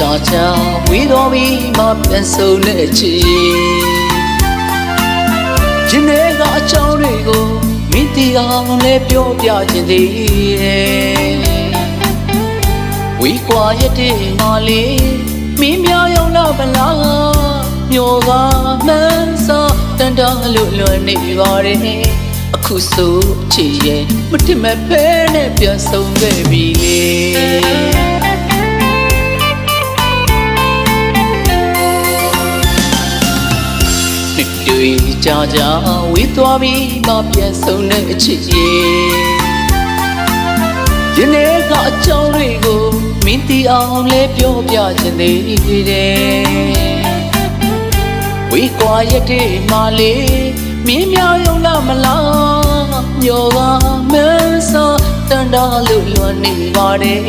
ကြာကြာဝေးတော်ပြီးမှပြန်ဆုံးတဲ့ချီဂျင်းတွေကအကြောင်းတွေကိုမိတီအောင်လည်းပြောပြခြင်းသေးတယ်ဝေးကွာရတဲ့မလေးမင်းများရောက်လာဗလားမျိုးကမှန်းစာတန်တာလို့လွန်နေပါတယ်အခုဆိုချီရဲ့မထင်မဲ့ဖဲနဲ့ပြန်ဆုံးခဲ့ပြီလေ တွေကြာကြာဝေးသွားပြီးမှပြန်ဆုံးတဲ့အချစ်ရဲ့ဒီနေ့ကအကြောင်းတွေကိုမင်းတီအောင်လဲပြောပြခြင်းသေးတယ်ဝေးကွာရတဲ့မာလေးမင်းများယုံလားမလားညောကမန်းစောတန်တာလို့လွန်နေပါတယ်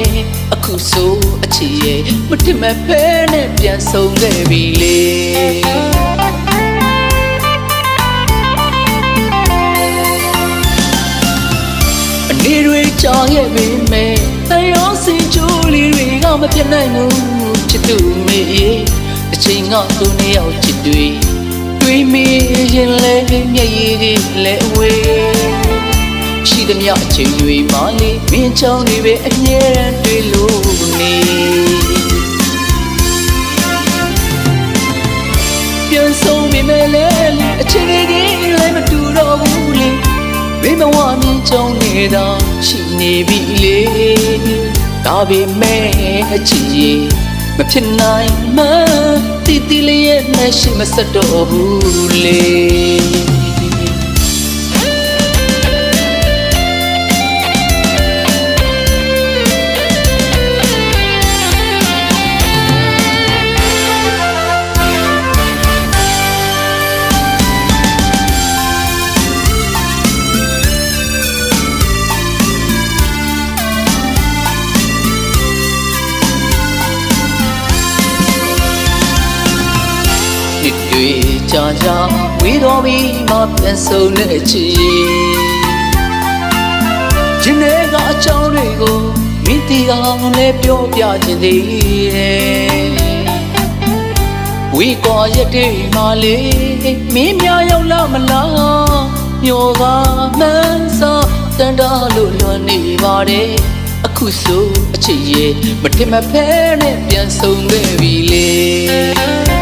အခုဆိုအချစ်ရဲ့မထင်မဲ့ဖဲနဲ့ပြန်ဆုံးခဲ့ပြီလေ အနေတွေကြာရဲ့ပေမဲ့တရောစင်ချိုးလေးတွေကမပြတ်နိုင်ဘူးချစ်သူမေတစ်ချိန်ကသူနှစ်ယောက်ချစ်တွေတွေးမိရင်လဲမျက်ရည်တွေလဲအဝေးရှိသမျှအချိန်တွေမှလေးမင်းချောင်းတွေပဲအမြဲတမ်းတွေ့လို့နေပြန်ဆုံးမိမယ်လေအချိန်တွေလည်းမတူတော့ဘူးလေ မင်းမဝမြင်ကြုံနေတာရှိနေပြီလေဒါပေမဲ့အချစ်ရဲ့မဖြစ်နိုင်မှတီတီလေးရဲ့နဲ့ရှိမစတော့ဘူးလေ တွေကြာကြာဝေးတော်ပြီးမှပြန်ဆုံးတဲ့ချီဂျင်းတွေကအကြောင်းတွေကိုမိတီအောင်လဲပြောပြခြင်းသေးတယ်ဝေးကွာရတဲ့မလေးမင်းများရောက်လာမလားမျိုးကမှန်းစောတန်တာလို့လွန်နေပါတယ်အခုဆိုအချစ်ရဲ့မထင်မဖဲနဲ့ပြန်ဆုံးခဲ့ပြီလေ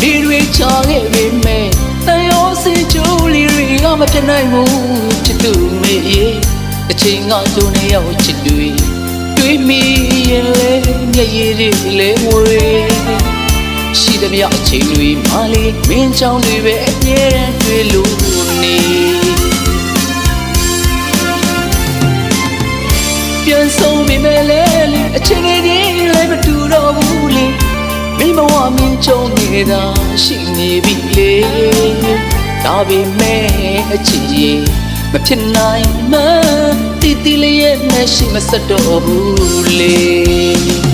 အနေတွေချာခဲ့ပေမဲ့တန်ရောစင်ချိုးလေးတွေကမပြတ်နိုင်ဘူးချစ်သူမေရဲ့အချိန်ကသူနဲ့ရောက်ချစ်တွေတွေးမိရင်လေမျက်ရည်တွေလဲဝေးရှိသမျှအချိန်တွေမှလေးမင်းချောင်းတွေပဲအမြဲတမ်းတွေ့လို့နေပြန်ဆုံးမိမယ်လေအချိန်တွေလည်းမတူတော့ဘူးလေ မိမဝမင်းချုံနေတာရှိနေပြီလေဒါပေမဲ့အချစ်ရဲ့မဖြစ်နိုင်မှတီတီလေးရဲ့နဲ့ရှိမစတော့ဘူးလေ